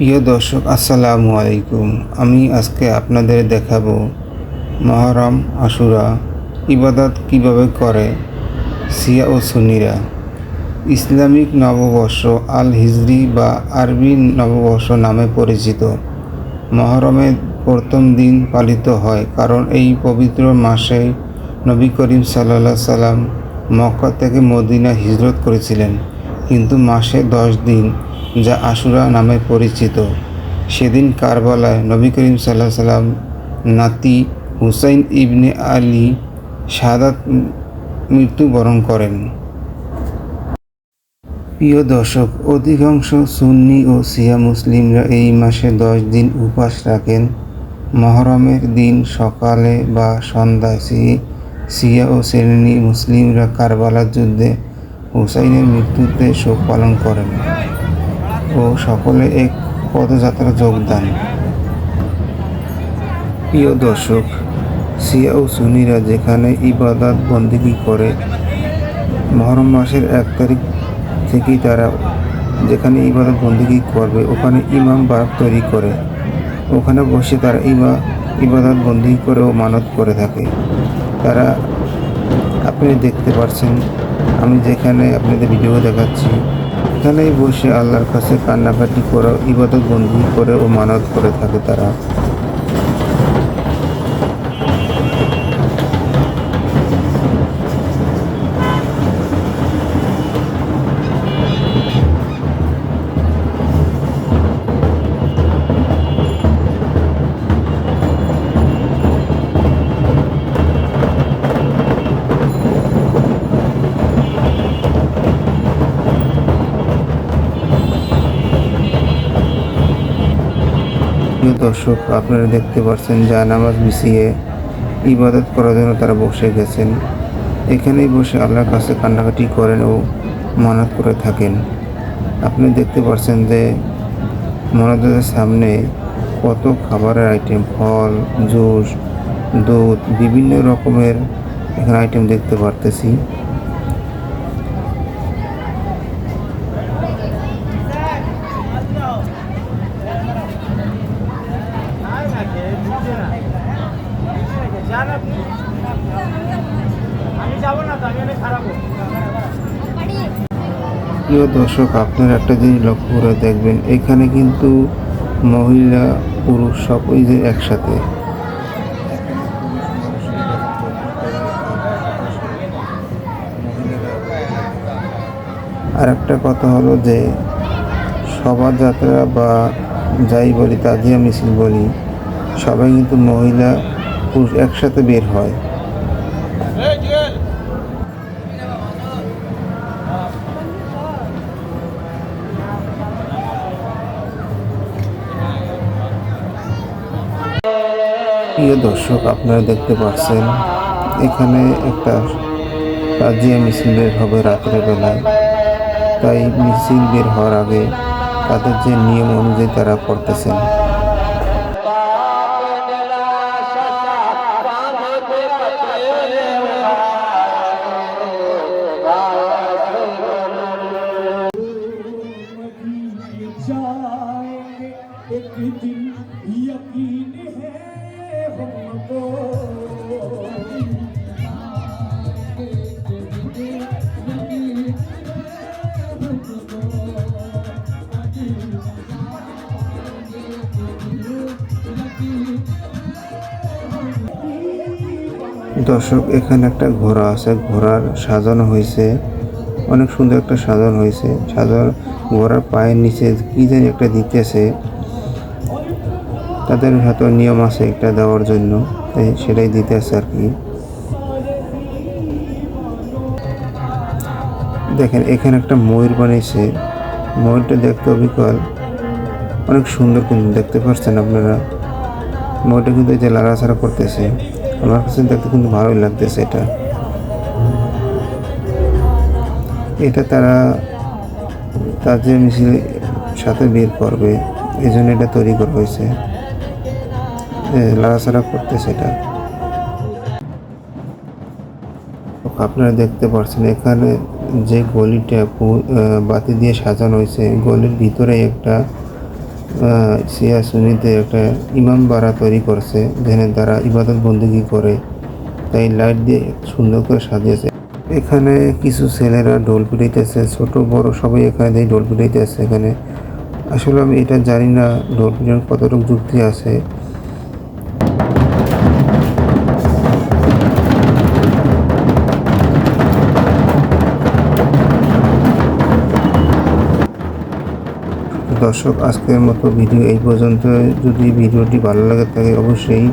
প্রিয় দর্শক, আসসালামু আলাইকুম। আমি আজকে আপনাদের দেখাবো মহরম আশুরা ইবাদত কীভাবে করে সিয়া ও সুন্নিরা। ইসলামিক নববর্ষ আল হিজরি বা আরবি নববর্ষ নামে পরিচিত। মহরমের প্রথম দিন পালিত হয় কারণ এই পবিত্র মাসে নবী করিম সাল্লা সাল্লাম মক্কা থেকে মদিনা হিজরত করেছিলেন। কিন্তু মাসে দশ দিন যা আশুরা নামে পরিচিত। সেদিন কারবালায় নবী করিম সাল্লাহ সাল্লাম নাতি হুসাইন ইবনে আলী শাহাদাত মৃত্যুবরণ করেন। প্রিয় দর্শক, অধিকাংশ সুন্নি ও সিয়া মুসলিমরা এই মাসে দশ দিন উপাস রাখেন। মহরমের দিন সকালে বা সন্ধ্যায় সিয়া ও সেরেনি মুসলিমরা কারবালার যুদ্ধে হুসাইনের মৃত্যুতে শোক পালন করেন। ও সকলে এক পদযাত্রা যোগদান। প্রিয় দর্শক সিয়া ও সুনিরা যেখানে ইবাদত বন্দিগি করে, মহরম মাসের এক তারিখ থেকেই তারা যেখানে ইবাদত বন্দিগি করবে, ওখানে ইমাম বারাক তৈরি করে। ওখানে বসে তারা ইমা, ইবাদত বন্দি করে ও মানত করে থাকে। তারা, আপনি দেখতে পাচ্ছেন আমি যেখানে আপনাদের ভিডিও দেখাচ্ছি এখানেই বসে আল্লাহর কাছে কান্নাকাটি করে ইবাদত বন্ধু করে ও মানত করে থাকে তারা। প্রিয় দর্শক, আপনারা দেখতে পাচ্ছেন যা নামাজ বিছিয়ে ইবাদত করার জন্য তারা বসে গেছেন। এখানেই বসে আল্লাহর কাছে কান্নাকাটি করেন ও মানত করে থাকেন। আপনি দেখতে পাচ্ছেন যে মনাদের সামনে কত খাবারের আইটেম ফল, জুস, দুধ, বিভিন্ন রকমের এখানে আইটেম দেখতে পারতেছি আমি যাব না তো আমি অনেক খারাপ প্রিয় দর্শক, আপনারা একটা জিনিস লক্ষ্য করে দেখবেন, এখানে কিন্তু মহিলা, পুরুষ সবই যে একসাথে। আর একটা কথা হলো যে, শোভাযাত্রা বা যাই বলি, তাজিয়া মিছিল বলি, সবাই কিন্তু মহিলা, পুরুষ একসাথে বের হয়। প্রিয় দর্শক আপনারা দেখতে পাচ্ছেন এখানে একটা তাজিয়া মিছিল বের হবে রাতের বেলায় তাই মিছিল বের হওয়ার আগে তাদের যে নিয়ম অনুযায়ী তারা করতেছেন जाएंगे एक दिन यकीन है हमको দর্শক, এখানে একটা ঘোড়া আছে। ঘোড়ার সাজানো হয়েছে। অনেক সুন্দর একটা সাজানো হয়েছে। সাজানো, ঘোড়ার পায়ের নিচে কি জানি একটা দিতেছে। তাদের হয়তো নিয়ম আছে একটা দেওয়ার জন্য তাই সেটাই দিতে আছে আর কি। দেখেন, এখানে একটা ময়ূর বানিয়েছে। ময়ূরটা দেখতে অবিকল। অনেক সুন্দর কিন্তু, দেখতে পাচ্ছেন আপনারা। ময়ূরটা কিন্তু এই যে লাড়াছাড়া করতেছে। আমার কাছে দেখতে কিন্তু ভালোই লাগতেছে এটা। এটা তারা তাদের মিছিল সাথে বের করবে এই জন্য এটা তৈরি করা হয়েছে। লাড়াচাড়া করতেছে এটা আপনারা দেখতে পাচ্ছেন এখানে যে গলিটা বাতি দিয়ে সাজানো হয়েছে, গলির ভিতরে একটা শিয়া সুন্নিতে একটা ইমাম বাড়া তৈরি করছে, যেখানে তারা ইবাদত বন্দুকি করে, তাই লাইট দিয়ে সুন্দর করে সাজিয়েছে। এখানে কিছু ছেলেরা ঢোল পিটাইতেছে, ছোট, বড় সবাই এখানে দিয়ে ঢোল পিটাইতেছে এখানে। আসলে আমি এটা জানি না, ঢোল পিটানোর কতটুকু যুক্তি আছে। দর্শক, আজকের মতো ভিডিও এই পর্যন্ত যদি ভিডিওটি ভালো লাগে থাকে, অবশ্যই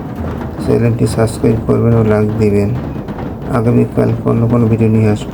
চ্যানেলটি সাবস্ক্রাইব করবেন ও লাইক দিবেন। আগামীকাল অন্য কোনো ভিডিও নিয়ে আসব।